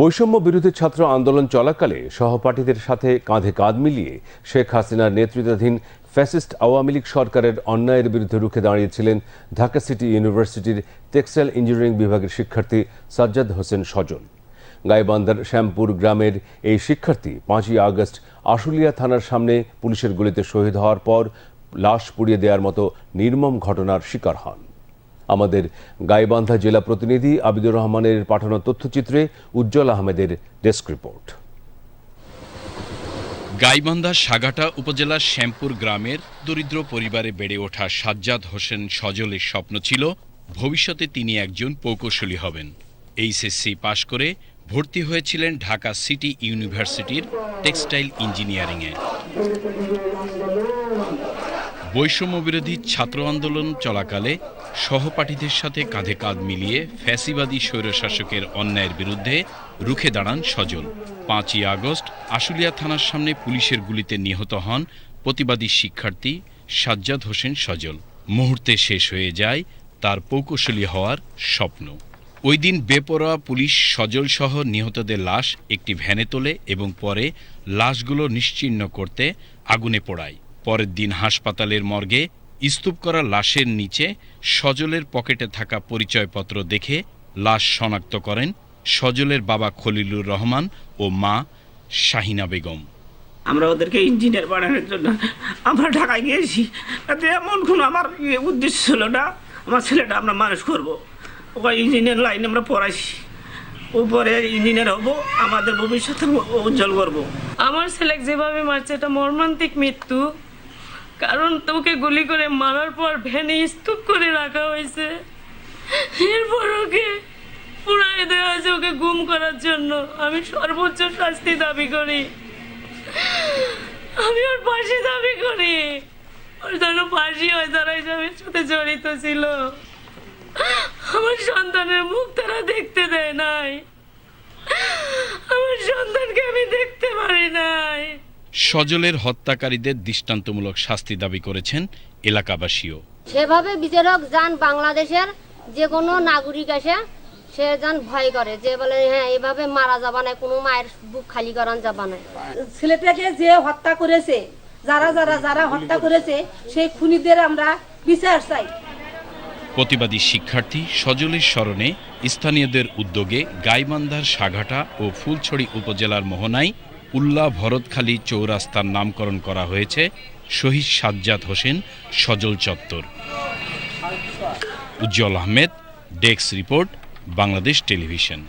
বৈষম্য বিরোধী ছাত্র আন্দোলন চলাকালে সহপাঠীদের সাথে কাঁধে কাঁধ মিলিয়ে শেখ হাসিনার নেতৃত্বাধীন ফ্যাসিস্ট আওয়ামী লীগ সরকারের অন্যায়ের বিরুদ্ধে রুখে দাঁড়িয়েছিলেন ঢাকা সিটি ইউনিভার্সিটির টেক্সটাইল ইঞ্জিনিয়ারিং বিভাগের শিক্ষার্থী সাজ্জাদ হোসেন সজল। গাইবান্ধার শ্যামপুর গ্রামের এই শিক্ষার্থী পাঁচই আগস্ট আশুলিয়া থানার সামনে পুলিশের গুলিতে শহীদ হওয়ার পর লাশ পুড়িয়ে দেওয়ার মতো নির্মম ঘটনার শিকার হন। আমাদের গাইবান্ধা জেলা প্রতিনিধি আবিদুর রহমানের পাঠানো তথ্যচিত্রে উজ্জ্বল আহমেদের ডেস্ক রিপোর্ট। গাইবান্ধা সাগাটা উপজেলার শ্যামপুর গ্রামের দরিদ্র পরিবারে বেড়ে ওঠা সাজ্জাদ হোসেন সজলের স্বপ্ন ছিল, ভবিষ্যতে তিনি একজন প্রকৌশলী হবেন। এইচএসসি পাশ করে ভর্তি হয়েছিলেন ঢাকা সিটি ইউনিভার্সিটির টেক্সটাইল ইঞ্জিনিয়ারিংয়ে। বৈষম্য বিরোধী ছাত্র আন্দোলন চলাকালে সহপাঠীদের সাথে কাঁধে কাঁধ মিলিয়ে ফ্যাসিবাদী স্বৈরশাসকের অন্যায়ের বিরুদ্ধে রুখে দাঁড়ান সজল। পাঁচই আগস্ট আশুলিয়া থানার সামনে পুলিশের গুলিতে নিহত হন প্রতিবাদী শিক্ষার্থী সাজ্জাদ হোসেন সজল। মুহূর্তে শেষ হয়ে যায় তার প্রকৌশলী হওয়ার স্বপ্ন। ওই দিন বেপরোয়া পুলিশ সজল সহ নিহতদের লাশ একটি ভ্যানে তোলে এবং পরে লাশগুলো নিশ্চিহ্ন করতে আগুনে পোড়ায়। পরের দিন হাসপাতালের মর্গে স্তূপ করা লাশের নিচে সজলের পকেটে থাকা পরিচয়পত্র দেখে লাশ শনাক্ত করেন সজলের বাবা খলিলুর রহমান ও মা শাহিনা বেগম। আমরা ওদেরকে ইঞ্জিনিয়ার বানানোর জন্য আমরা ঢাকায় গিয়েছি। তাতে এমন কোনো আমার ইয়ে উদ্দেশ্য ছিল না। আমার ছেলেটা আমরা মানুষ করব। ওকে ইঞ্জিনিয়ার লাইনে আমরা পড়াইছি। উপরে ইঞ্জিনিয়ার হব আমাদের ভবিষ্যতে উজ্জ্বল করব। আমার ছেলে যেভাবে মারছে এটা মর্মান্তিক মৃত্যু। কারণ তোকে গুলি করে মারার পর ভ্যানে স্তূপ করে রাখা হয়েছে। এরপর ওকে পুরাই দেওয়া হয়েছে ওকে গুম করার জন্য। আমি সর্বোচ্চ শাস্তি দাবি করি। আমি ওর ফাঁসি দাবি করি। ওর যেন ফাঁসি হয় তারা এসবের সাথে জড়িত ছিল। আমার সন্তানের মুখ তারা দেখতে দেয় নাই আমার সন্তানকে আমি দেখতে পারি নাই সজলের হত্যাকারীদের দৃষ্টান্তমূলক শাস্তি দাবি করেছেন এলাকাবাসীও। সেভাবে বিচারক যান বাংলাদেশের যে কোনো নাগরিক এসে সে যান ভয় করে যে বলে হ্যাঁ এভাবে মারা যাবা না কোনো মায়ের বুক খালি করান যাবা না। ছেলেটাকে যে হত্যা করেছে যারা যারা যারা হত্যা করেছে সেই খুনিদের আমরা বিচার চাই। প্রতিবাদী শিক্ষার্থী সজলের স্মরণে স্থানীয়দের উদ্যোগে গাইবান্ধার সাঘাটা ও ফুলছড়ি উপজেলার মোহনায় উল্লাহ ভরতখালী চৌরাস্তার নামকরণ করা হয়েছে শহীদ সাজ্জাদ হোসেন সজল চত্বর। Ujjwal Ahmed, desk report, Bangladesh television.